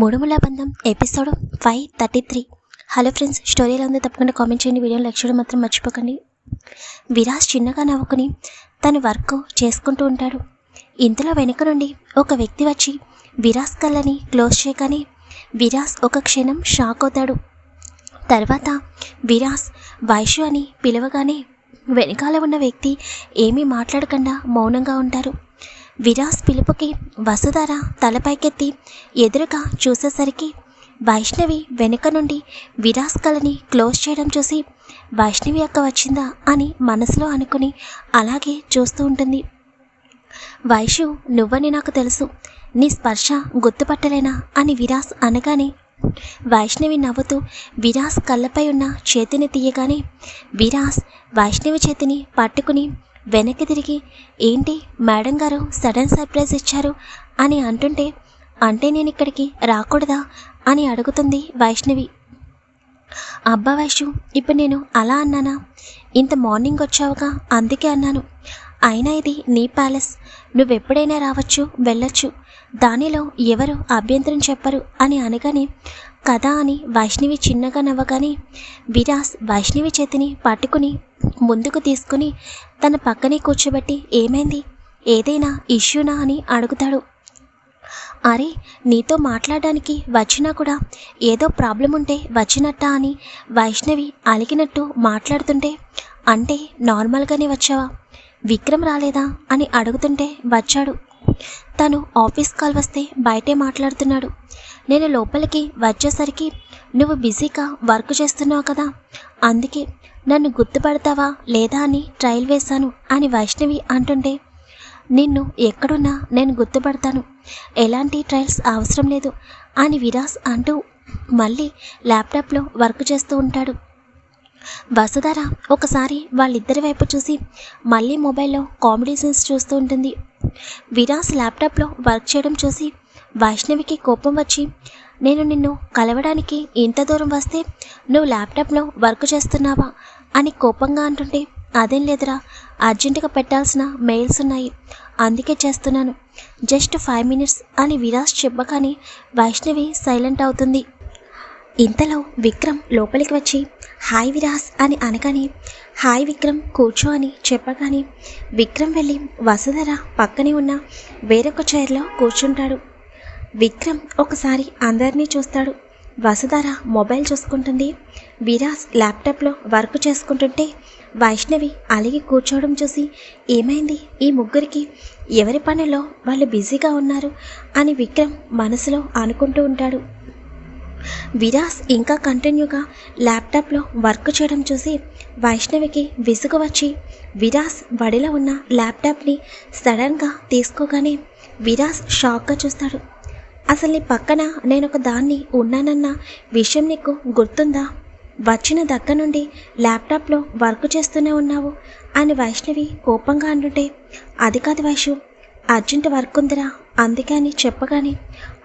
మూడుముల బంధం episode five thirty three hello friends story ఎలా ఉందో తప్పకుండా కామెంట్ చేయండి. వీడియో లైక్ చేయడం మాత్రం మర్చిపోకండి. విరాజ్ చిన్నగా నవ్వుకుని తన వర్క్ చేసుకుంటూ ఉంటాడు. ఇంతలో వెనుక నుండి ఒక వ్యక్తి వచ్చి విరాజ్ కళ్ళని క్లోజ్ చేయగానే విరాజ్ ఒక క్షణం షాక్ అవుతాడు. తర్వాత విరాజ్ వైషు అని పిలవగానే వెనకాల ఉన్న వ్యక్తి ఏమీ మాట్లాడకుండా మౌనంగా ఉంటారు. విరాస్ పిలుపుకి వసుధార తలపైకెత్తి ఎదురుగా చూసేసరికి వైష్ణవి వెనుక నుండి విరాస్ కళని క్లోజ్ చేయడం చూసి వైష్ణవి అక్క వచ్చిందా అని మనసులో అనుకుని అలాగే చూస్తూ ఉంటుంది. వైషు నువ్వని నాకు తెలుసు. నీ స్పర్శ గుర్తుపట్టలేనా అని విరాస్ అనగానే వైష్ణవి నవ్వుతూ విరాస్ కళ్ళపై ఉన్న చేతిని తీయగానే విరాస్ వైష్ణవి చేతిని పట్టుకుని వెనక్కి తిరిగి ఏంటి మేడం గారు సడన్ సర్ప్రైజ్ ఇచ్చారు? అని అంటుంటే అంటే నేను ఇక్కడికి రాకూడదా? అని అడుగుతుంది వైష్ణవి. అబ్బా వైషు ఇప్పుడు నేను అలా అన్నానా? ఇంత మార్నింగ్ వచ్చావుగా అందుకే అన్నాను. అయినా ఇది నీ ప్యాలెస్. నువ్వెప్పుడైనా రావచ్చు వెళ్ళొచ్చు. దానిలో ఎవరు అభ్యంతరం చెప్పరు అని అనగానే కదా అని వైష్ణవి చిన్నగా నవ్వగానే విరాస్ వైష్ణవి చేతిని పట్టుకుని ముందుకు తీసుకుని తన పక్కనే కూర్చోబెట్టి ఏమైంది? ఏదైనా ఇష్యూనా అని అడుగుతాడు. అరే నీతో మాట్లాడడానికి వచ్చినా కూడా ఏదో ప్రాబ్లం ఉంటే వచ్చినట్టా అని వైష్ణవి అలిగినట్టు మాట్లాడుతుంటే అంటే నార్మల్గానే వచ్చావా? విక్రమ్ రాలేదా అని అడుగుతుంటే వచ్చాడు. తను ఆఫీస్ కాల్ వస్తే బయటే మాట్లాడుతున్నాడు. నేను లోపలికి వచ్చేసరికి నువ్వు బిజీగా వర్క్ చేస్తున్నావు కదా అందుకే నన్ను గుర్తుపడతావా లేదా అని ట్రయల్ వేశాను అని వైష్ణవి అంటుంటే నిన్ను ఎక్కడున్నా నేను గుర్తుపడతాను. ఎలాంటి ట్రయల్స్ అవసరం లేదు అని విరాస్ అంటూ మళ్ళీ ల్యాప్టాప్లో వర్క్ చేస్తూ ఉంటాడు. వసుధార ఒకసారి వాళ్ళిద్దరి వైపు చూసి మళ్ళీ మొబైల్లో కామెడీ సీన్స్ చూస్తూ ఉంటుంది. విరాస్ ల్యాప్టాప్లో వర్క్ చేయడం చూసి వైష్ణవికి కోపం వచ్చి నేను నిన్ను కలవడానికి ఇంత దూరం వస్తే నువ్వు ల్యాప్టాప్లో వర్క్ చేస్తున్నావా? అని కోపంగా అంటుంటే అదేం లేదురా అర్జెంటుగా పెట్టాల్సిన మెయిల్స్ ఉన్నాయి అందుకే చేస్తున్నాను. జస్ట్ ఫైవ్ మినిట్స్ అని విరాస్ చెప్పగానే వైష్ణవి సైలెంట్ అవుతుంది. ఇంతలో విక్రమ్ లోపలికి వచ్చి హాయ్ విరాస్ అని అనగానే హాయ్ విక్రమ్ కూర్చో అని చెప్పగానే విక్రమ్ వెళ్ళి వసుధర పక్కనే ఉన్న వేరొక చైర్లో కూర్చుంటాడు. విక్రమ్ ఒకసారి అందరినీ చూస్తాడు. వసుధార మొబైల్ చూసుకుంటుంది. విరాస్ ల్యాప్టాప్లో వర్క్ చేసుకుంటుంటే వైష్ణవి అలిగి కూర్చోవడం చూసి ఏమైంది? ఈ ముగ్గురికి ఎవరి పనిలో వాళ్ళు బిజీగా ఉన్నారు? అని విక్రమ్ మనసులో అనుకుంటూ ఉంటాడు. విరాస్ ఇంకా కంటిన్యూగా ల్యాప్టాప్లో వర్క్ చేయడం చూసి వైష్ణవికి విసుగు వచ్చి విరాస్ వడిలో ఉన్న ల్యాప్టాప్ని సడన్గా తీసుకోగానే విరాస్ షాక్గా చూస్తాడు. అసలు నీ పక్కన నేను ఒక దాన్ని ఉన్నానన్న విషయం నీకు గుర్తుందా? వచ్చిన దగ్గర నుండి ల్యాప్టాప్లో వర్క్ చేస్తూనే ఉన్నావు అని వైష్ణవి కోపంగా అంటుంటే అది కాదు వైషు అర్జెంట్ వర్క్ ఉందిరా అందుకే అని చెప్పగానే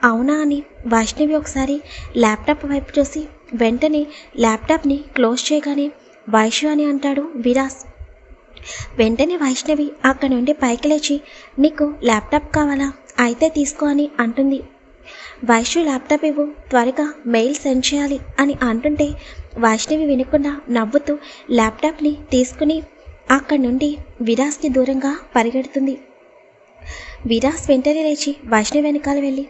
అవునా అని వైష్ణవి ఒకసారి ల్యాప్టాప్ వైపు చూసి వెంటనే ల్యాప్టాప్ని క్లోజ్ చేయగానే వైషు అని అంటాడు విరాస్ వెంటనే వైష్ణవి అక్కడి నుండి పైకి లేచి నీకు ల్యాప్టాప్ కావాలా? అయితే తీసుకో అని అంటుంది. వైష్ణు ల్యాప్టాప్ ఇవ్వు త్వరగా మెయిల్ సెండ్ చేయాలి అని అంటుంటే వైష్ణవి వినకుండా నవ్వుతూ ల్యాప్టాప్ని తీసుకుని అక్కడి నుండి విరాస్కి దూరంగా పరిగెడుతుంది. విరాస్ వెంటనే లేచి వైష్ణవి వెనకాల వెళ్ళి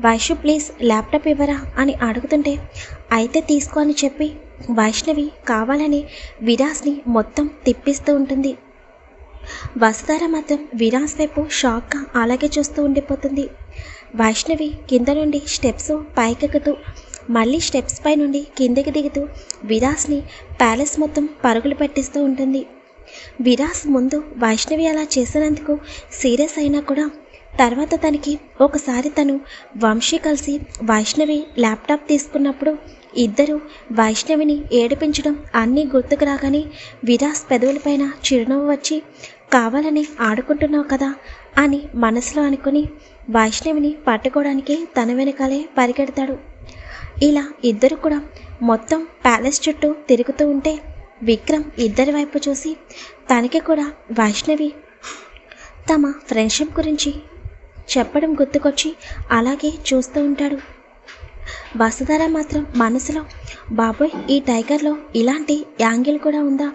వైష్ణు ప్లీజ్ ల్యాప్టాప్ ఇవ్వరా? అని అడుగుతుంటే అయితే తీసుకో అని చెప్పి వైష్ణవి కావాలని విరాస్ని మొత్తం తిప్పిస్తూ ఉంటుంది. వసుధార మాత్రం విరాస్ వైపు షాక్గా అలాగే చూస్తూ ఉండిపోతుంది. వైష్ణవి కింద నుండి స్టెప్స్ పైకెక్కుతూ మళ్ళీ స్టెప్స్ పై నుండి కిందకి దిగుతూ విరాస్ని ప్యాలెస్ మొత్తం పరుగులు పెట్టిస్తూ ఉంటుంది. విరాస్ ముందు వైష్ణవి అలా చేసినందుకు సీరియస్ అయినా కూడా తర్వాత తనకి ఒకసారి తను వంశీ కలిసి వైష్ణవి ల్యాప్టాప్ తీసుకున్నప్పుడు ఇద్దరు వైష్ణవిని ఏడిపించడం అన్నీ గుర్తుకు రాగానే విరాస్ పెదవులపైన చిరునవ్వు వచ్చి కావాలని ఆడుకుంటున్నావు కదా అని మనసులో అనుకుని వైష్ణవిని పట్టుకోవడానికి తన వెనకాలే పరిగెడతాడు. ఇలా ఇద్దరు కూడా మొత్తం ప్యాలెస్ చుట్టూ తిరుగుతూ ఉంటే విక్రమ్ ఇద్దరి వైపు చూసి తనకి కూడా వైష్ణవి తమ ఫ్రెండ్షిప్ గురించి చెప్పడం గుర్తుకొచ్చి అలాగే చూస్తూ ఉంటాడు. వసుధర మాత్రం మనసులో బాబోయ్ ఈ టైగర్లో ఇలాంటి యాంగిల్ కూడా ఉందా?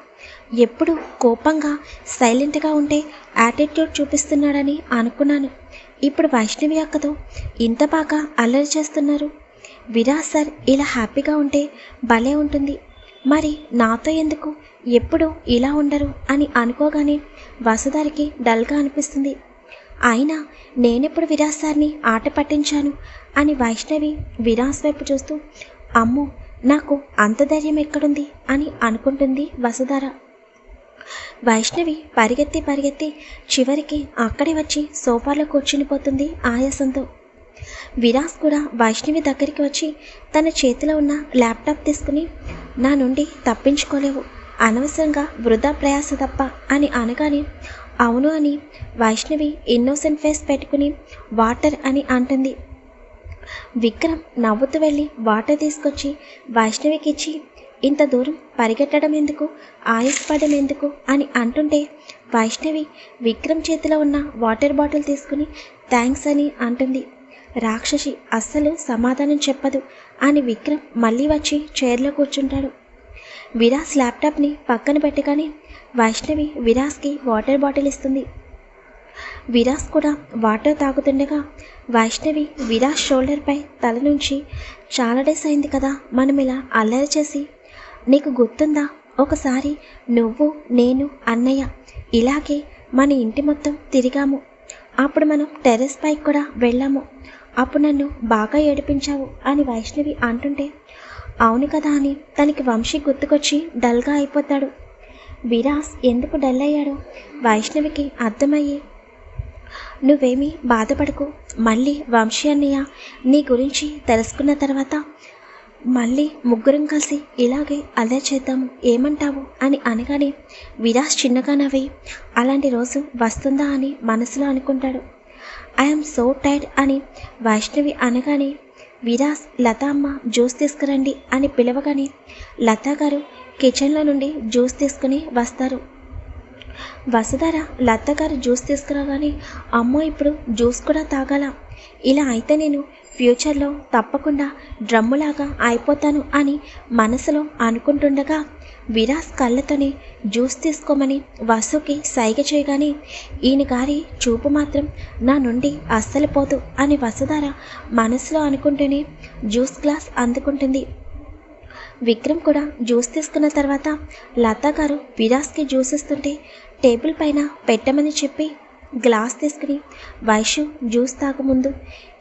ఎప్పుడు కోపంగా సైలెంట్గా ఉంటే యాటిట్యూడ్ చూపిస్తున్నాడని అనుకున్నాను. ఇప్పుడు వైష్ణవి అక్కతో ఇంత బాగా అల్లరి చేస్తున్నారు. విరాజ్ సార్ ఇలా హ్యాపీగా ఉంటే భలే ఉంటుంది. మరి నాతో ఎందుకు? ఎప్పుడు ఇలా ఉండరు అని అనుకోగానే వసుధారికి డల్గా అనిపిస్తుంది. అయినా నేనెప్పుడు విరాజ్ సార్ని ఆట పట్టించాను అని వైష్ణవి విరాజ్ వైపు చూస్తూ అమ్మో నాకు అంత ధైర్యం ఎక్కడుంది అని అనుకుంటుంది వసుధార. వైష్ణవి పరిగెత్తి పరిగెత్తి చివరికి అక్కడే వచ్చి సోఫాలో కూర్చునిపోతుంది ఆయాసంతో. విరాస్ కూడా వైష్ణవి దగ్గరికి వచ్చి తన చేతిలో ఉన్న ల్యాప్టాప్ తీసుకుని నా నుండి తప్పించుకోలేవు. అనవసరంగా వృధా ప్రయాస తప్ప అని అనగానే అవును అని వైష్ణవి ఇన్నోసెంట్ ఫేస్ పెట్టుకుని వాటర్ అని అంటుంది. విక్రమ్ నవ్వుతూ వెళ్ళి వాటర్ తీసుకొచ్చి వైష్ణవికి ఇచ్చి ఇంత దూరం పరిగెట్టడం ఎందుకు? ఆయాసపడడం ఎందుకు? అని అంటుంటే వైష్ణవి విక్రమ్ చేతిలో ఉన్న వాటర్ బాటిల్ తీసుకుని థ్యాంక్స్ అని అంటుంది. రాక్షసి అస్సలు సమాధానం చెప్పదు అని విక్రమ్ మళ్ళీ వచ్చి చైర్లో కూర్చుంటాడు. విరాస్ ల్యాప్టాప్ని పక్కన పెట్టగానే వైష్ణవి విరాస్కి వాటర్ బాటిల్ ఇస్తుంది. విరాస్ కూడా వాటర్ తాగుతుండగా వైష్ణవి విరాస్ షోల్డర్పై తల నుంచి చాలా డేస్ అయింది కదా మనం ఇలా అల్లరి చేసి నీకు గుర్తుందా? ఒకసారి నువ్వు నేను అన్నయ్య ఇలాగే మన ఇంటి మొత్తం తిరిగాము. అప్పుడు మనం టెర్రస్ పైకి కూడా వెళ్ళాము. అప్పుడు నన్ను బాగా ఏడిపించావు అని వైష్ణవి అంటుంటే అవును కదా అని తనకి వంశీ గుర్తుకొచ్చి డల్గా అయిపోతాడు. విరాస్ ఎందుకు డల్ అయ్యాడో వైష్ణవికి అర్థమయ్యి. నువ్వేమీ బాధపడకు. మళ్ళీ వంశీ అన్నయ్య నీ గురించి తెలుసుకున్న తర్వాత మళ్ళీ ముగ్గురం కలిసి ఇలాగే అదే చేద్దాము ఏమంటావు అని అనగానే విరాస్ చిన్నగా నవ్వి అలాంటి రోజు వస్తుందా అని మనసులో అనుకుంటాడు. ఐఎమ్ సో టైర్డ్ అని వైష్ణవి అనగానే విరాస్ లత అమ్మ జ్యూస్ తీసుకురండి అని పిలవగానే లతా గారు కిచెన్లో నుండి జ్యూస్ తీసుకుని వస్తారు. వసుధర లత్తగారు జ్యూస్ తీసుకురాగానే అమ్మో ఇప్పుడు జ్యూస్ కూడా తాగాల? ఇలా అయితే నేను ఫ్యూచర్లో తప్పకుండా డ్రమ్ములాగా అయిపోతాను అని మనసులో అనుకుంటుండగా విరాస్ కళ్ళతోనే జ్యూస్ తీసుకోమని వసుకి సైగ చేయగానే ఈయన గారి చూపు మాత్రం నా నుండి అస్సలు పోదు అని వసుధార మనసులో అనుకుంటూనే జ్యూస్ గ్లాస్ అందుకుంటుంది. విక్రమ్ కూడా జ్యూస్ తీసుకున్న తర్వాత లతా గారు విరాస్కి జ్యూస్ ఇస్తుంటే టేబుల్ పైన పెట్టమని చెప్పి గ్లాస్ తీసుకుని వైష్ణవ్ జ్యూస్ తాగముందు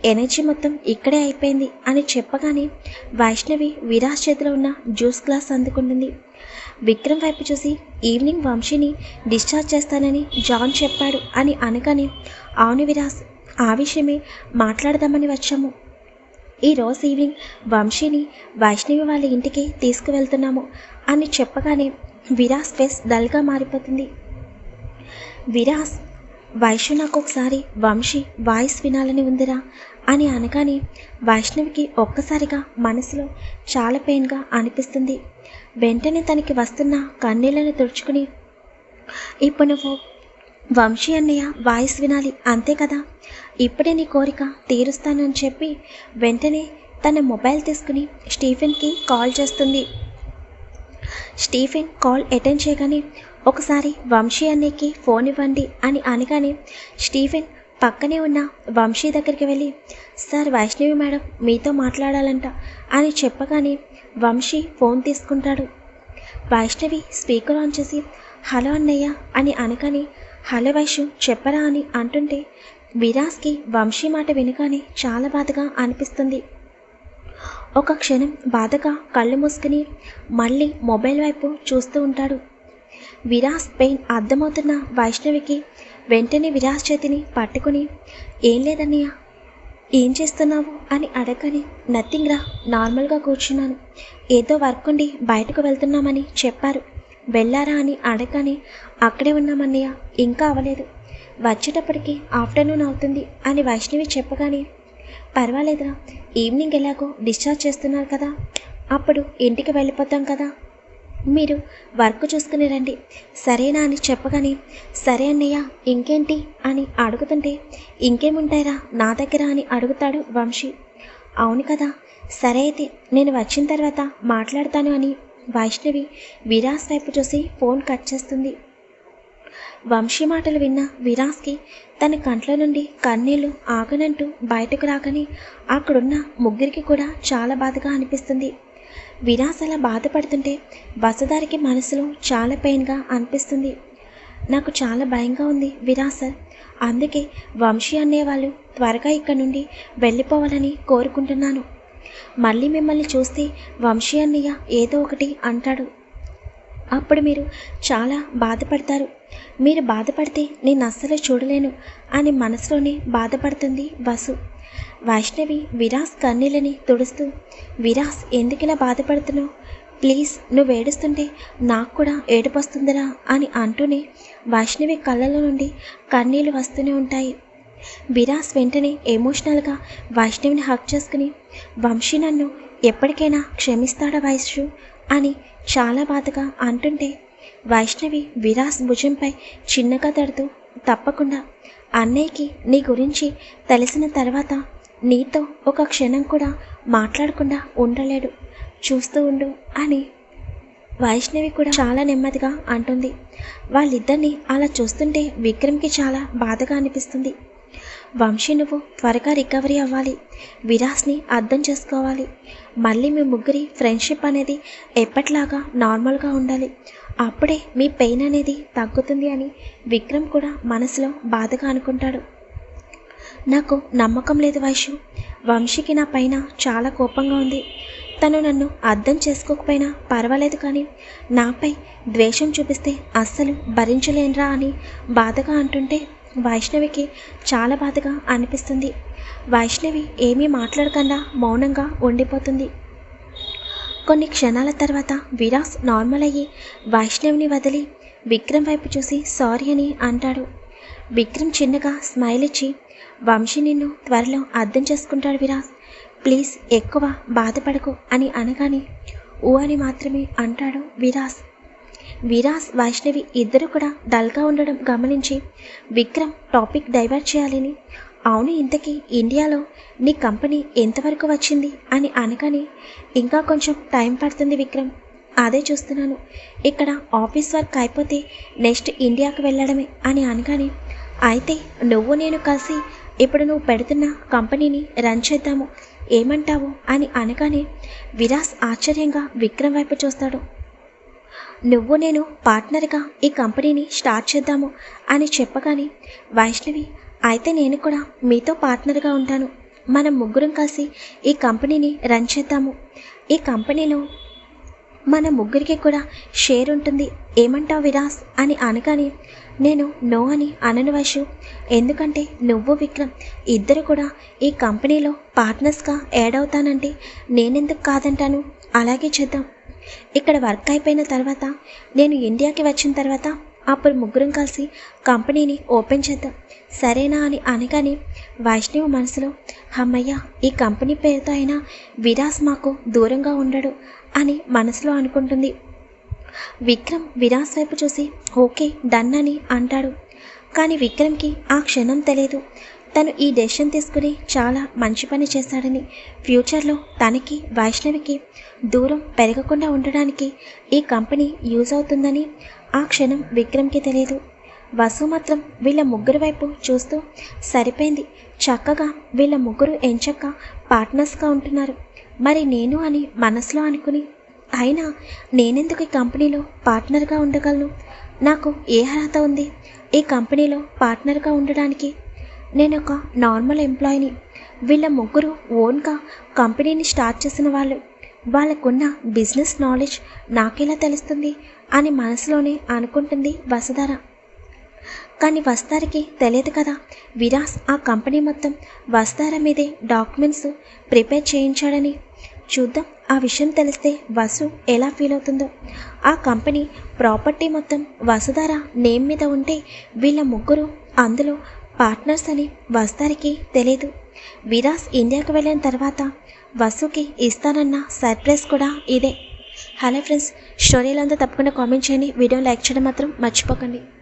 ఎనర్జీ మొత్తం ఇక్కడే అయిపోయింది అని చెప్పగానే వైష్ణవి విరాస్ చేతిలో ఉన్న జ్యూస్ గ్లాస్ అందుకుంటుంది. విక్రమ్ వైపు చూసి ఈవినింగ్ వంశీని డిశ్చార్జ్ చేస్తానని జాన్ చెప్పాడు అని అనగానే అవును విరాస్ ఆ విషయమే మాట్లాడదామని వచ్చాము. ఈ ఈవినింగ్ వంశీని వైష్ణవి వాళ్ళ ఇంటికి తీసుకువెళ్తున్నాము అని చెప్పగానే విరాస్ ఫేస్ డల్గా మారిపోతుంది. విరాస్ వైష్ణవి నాకు ఒకసారి వంశీ వాయిస్ వినాలని ఉందిరా అని అనగానే వైష్ణవికి ఒక్కసారిగా మనసులో చాలా పెయిన్గా అనిపిస్తుంది. వెంటనే తనకి వస్తున్న కన్నీళ్ళని తుడుచుకుని ఇప్పుడు నువ్వు వంశీ అన్నయ్య వాయిస్ వినాలి అంతే కదా? ఇప్పుడే నీ కోరిక తీరుస్తానని చెప్పి వెంటనే తన మొబైల్ తీసుకుని స్టీఫెన్కి కాల్ చేస్తుంది. స్టీఫెన్ కాల్ అటెండ్ చేయగానే ఒకసారి వంశీ అన్నయ్యకి ఫోన్ ఇవ్వండి అని అనగానే స్టీఫెన్ పక్కనే ఉన్న వంశీ దగ్గరికి వెళ్ళి సార్ వైష్ణవి మేడం మీతో మాట్లాడాలంట అని చెప్పగానే వంశీ ఫోన్ తీసుకుంటాడు. వైష్ణవి స్పీకర్ ఆన్ చేసి హలో అన్నయ్య అని అనగానే హలో వైష్ణవ్ చెప్పరా అని అంటుంటే విరాస్కి వంశీ మాట వినగానే చాలా బాధగా అనిపిస్తుంది. ఒక క్షణం బాధగా కళ్ళు మూసుకుని మళ్ళీ మొబైల్ వైపు చూస్తూ ఉంటాడు. విరాస్ పెయిన్ అర్థమవుతున్న వైష్ణవికి వెంటనే విరాస్ చేతిని పట్టుకుని ఏం లేదన్నయ్య ఏం చేస్తున్నావు? అని అడగని నథింగ్ రా నార్మల్గా కూర్చున్నాను. ఏదో వర్క్ ఉండి బయటకు వెళ్తున్నామని చెప్పారు. వెళ్ళారా? అని అడగని అక్కడే ఉన్నామన్నయ్య ఇంకా అవ్వలేదు. వచ్చేటప్పటికి ఆఫ్టర్నూన్ అవుతుంది అని వైష్ణవి చెప్పగానే పర్వాలేదురా ఈవినింగ్ ఎలాగో డిశ్చార్జ్ చేస్తున్నారు కదా అప్పుడు ఇంటికి వెళ్ళిపోతాం కదా. మీరు వర్క్ చూసుకుని రండి. సరేనా? అని చెప్పగానే సరే అన్నయ్య ఇంకేంటి? అని అడుగుతుంటే ఇంకేముంటాయిరా నా దగ్గర అని అడుగుతాడు వంశీ. అవును కదా సరే అయితే నేను వచ్చిన తర్వాత మాట్లాడతాను అని వైష్ణవి విరాస్ వైపు చూసి ఫోన్ కట్ చేస్తుంది. వంశీ మాటలు విన్న విరాస్కి తన కంట్ల నుండి కన్నీళ్ళు ఆగనంటూ బయటకు రాకని అక్కడున్న ముగ్గురికి కూడా చాలా బాధగా అనిపిస్తుంది. విరాస్ అలా బాధపడుతుంటే వసదారికి మనసులో చాలా పెయిన్గా అనిపిస్తుంది. నాకు చాలా భయంగా ఉంది విరాస్ అందుకే వంశీ అనేవాళ్ళు త్వరగా ఇక్కడ నుండి వెళ్ళిపోవాలని కోరుకుంటున్నాను. మళ్ళీ మిమ్మల్ని చూస్తే వంశీ అన్నయ్య ఏదో ఒకటి అంటాడు. అప్పుడు మీరు చాలా బాధపడతారు. మీరు బాధపడితే నేను అస్సలు చూడలేను అని మనసులోనే బాధపడుతుంది వసు. వైష్ణవి విరాస్ కన్నీళ్ళని తుడుస్తూ విరాస్ ఎందుకిలా బాధపడుతున్నావు? ప్లీజ్ నువ్వు ఏడుస్తుంటే నాకు కూడా ఏడుపొస్తుందిరా అని అంటూనే వైష్ణవి కళ్ళలో నుండి కన్నీళ్ళు వస్తూనే ఉంటాయి. విరాస్ వెంటనే ఎమోషనల్గా వైష్ణవిని హక్ చేసుకుని వంశీ నన్ను ఎప్పటికైనా క్షమిస్తాడా వైశ్యు అని చాలా బాధగా అంటుంటే వైష్ణవి విరాస్ భుజంపై చిన్నగా తడుతూ తప్పకుండా అన్నయ్యకి నీ గురించి తెలిసిన తర్వాత నీతో ఒక క్షణం కూడా మాట్లాడకుండా ఉండలేడు చూస్తూ ఉండు అని వైష్ణవి కూడా చాలా నెమ్మదిగా అంటుంది. వాళ్ళిద్దరిని అలా చూస్తుంటే విక్రమ్కి చాలా బాధగా అనిపిస్తుంది. వంశీ నువ్వు త్వరగా రికవరీ అవ్వాలి. విరాస్ని అర్థం చేసుకోవాలి. మళ్ళీ మీ ముగ్గురి ఫ్రెండ్షిప్ అనేది ఎప్పటిలాగా నార్మల్గా ఉండాలి. అప్పుడే మీ పెయిన్ అనేది తగ్గుతుంది అని విక్రమ్ కూడా మనసులో బాధగా అనుకుంటాడు. నాకు నమ్మకం లేదు వైషు. వంశీకి నా పైన చాలా కోపంగా ఉంది. తను నన్ను అర్థం చేసుకోకపోయినా పర్వాలేదు కానీ నాపై ద్వేషం చూపిస్తే అస్సలు భరించలేనురా అని బాధగా అంటుంటే వైష్ణవికి చాలా బాధగా అనిపిస్తుంది. వైష్ణవి ఏమీ మాట్లాడకుండా మౌనంగా ఉండిపోతుంది. కొన్ని క్షణాల తర్వాత విరాస్ నార్మల్ అయ్యి వైష్ణవిని వదిలి విక్రమ్ వైపు చూసి సారీ అని అంటాడు. విక్రమ్ చిన్నగా స్మైల్ ఇచ్చి వంశీ నిన్ను త్వరలో అర్థం చేసుకుంటాడు విరాస్. ప్లీజ్ ఎక్కువ బాధపడకు అని అనగానే ఊ అని మాత్రమే అంటాడు విరాస్. విరాస్ వైష్ణవి ఇద్దరు కూడా డల్గా ఉండడం గమనించి విక్రమ్ టాపిక్ డైవర్ట్ చేయాలని అవును ఇంతకీ ఇండియాలో నీ కంపెనీ ఎంతవరకు వచ్చింది అని అనగానే ఇంకా కొంచెం టైం పడుతుంది విక్రమ్. అదే చూస్తున్నాను. ఇక్కడ ఆఫీస్ వర్క్ అయిపోతే నెక్స్ట్ ఇండియాకు వెళ్ళడమే అని అనగానే అయితే నువ్వు నేను కలిసి ఇప్పుడు నువ్వు పెడుతున్న కంపెనీని రన్ చేద్దాము. ఏమంటావు అని అనగానే విరాస్ ఆశ్చర్యంగా విక్రమ్ వైపు చూస్తాడు. నువ్వు నేను పార్ట్నర్గా ఈ కంపెనీని స్టార్ట్ చేద్దాము అని చెప్పగానే వైష్ణవి అయితే నేను కూడా మీతో పార్ట్నర్గా ఉంటాను. మనం ముగ్గురం కలిసి ఈ కంపెనీని రన్ చేద్దాము. ఈ కంపెనీలో మన ముగ్గురికి కూడా షేర్ ఉంటుంది. ఏమంటావు విరాస్? అని అనగానే నేను నో అని అనను వైషు ఎందుకంటే నువ్వు విక్రమ్ ఇద్దరు కూడా ఈ కంపెనీలో పార్ట్నర్స్గా యాడ్ అవుతానంటే నేనెందుకు కాదంటాను? అలాగే చేద్దాం. ఇక్కడ వర్క్ అయిపోయిన తర్వాత నేను ఇండియాకి వచ్చిన తర్వాత అప్పుడు ముగ్గురం కలిసి కంపెనీని ఓపెన్ చేద్దాం. సరేనా అని అనగానే వైష్ణవ్ మనసులో అమ్మయ్య ఈ కంపెనీ పేరుతో అయినా విరాస్ మాకు దూరంగా ఉండడు అని మనసులో అనుకుంటుంది. విక్రమ్ విరాస్ వైపు చూసి ఓకే డన్ అని అంటాడు. కానీ విక్రమ్కి ఆ క్షణం తెలియదు తను ఈ డెసిషన్ తీసుకుని చాలా మంచి పని చేశాడని ఫ్యూచర్లో తనకి వైష్ణవికి దూరం పెరగకుండా ఉండడానికి ఈ కంపెనీ యూజ్ అవుతుందని ఆ క్షణం విక్రమ్కి తెలియదు. వసు మాత్రం వీళ్ళ ముగ్గురు వైపు చూస్తూ సరిపోయింది. చక్కగా వీళ్ళ ముగ్గురు ఎంచక్క పార్ట్నర్స్గా ఉంటున్నారు. మరి నేను అని మనసులో అనుకుని అయినా నేనెందుకు ఈ కంపెనీలో పార్ట్నర్గా ఉండగలను? నాకు ఏ అర్హత ఉంది? ఈ కంపెనీలో పార్ట్నర్గా ఉండడానికి నేను ఒక నార్మల్ ఎంప్లాయీని. వీళ్ళ ముగ్గురు ఓన్గా కంపెనీని స్టార్ట్ చేసిన వాళ్ళు. వాళ్ళకున్న బిజినెస్ నాలెడ్జ్ నాకెలా తెలుస్తుంది అని మనసులోనే అనుకుంటుంది వసుధార. కానీ వస్తారికి తెలియదు కదా విరాస్ ఆ కంపెనీ మొత్తం వస్తార మీదే డాక్యుమెంట్స్ ప్రిపేర్ చేయించాడని. చూద్దాం ఆ విషయం తెలిస్తే వసు ఎలా ఫీల్ అవుతుందో. ఆ కంపెనీ ప్రాపర్టీ మొత్తం వసుధార నేమ్ మీద ఉంటే వీళ్ళ ముగ్గురు అందులో పార్ట్నర్స్ అని వస్తారికి తెలియదు విరాస్ ఇండియాకు వెళ్ళిన తర్వాత వసుకి ఇస్తానన్న సర్ప్రైజ్ కూడా ఇదే. హలో ఫ్రెండ్స్ స్టోరీలో అంతా తప్పకుండా కామెంట్ చేయండి. వీడియో లైక్ చేయడం మాత్రం మర్చిపోకండి.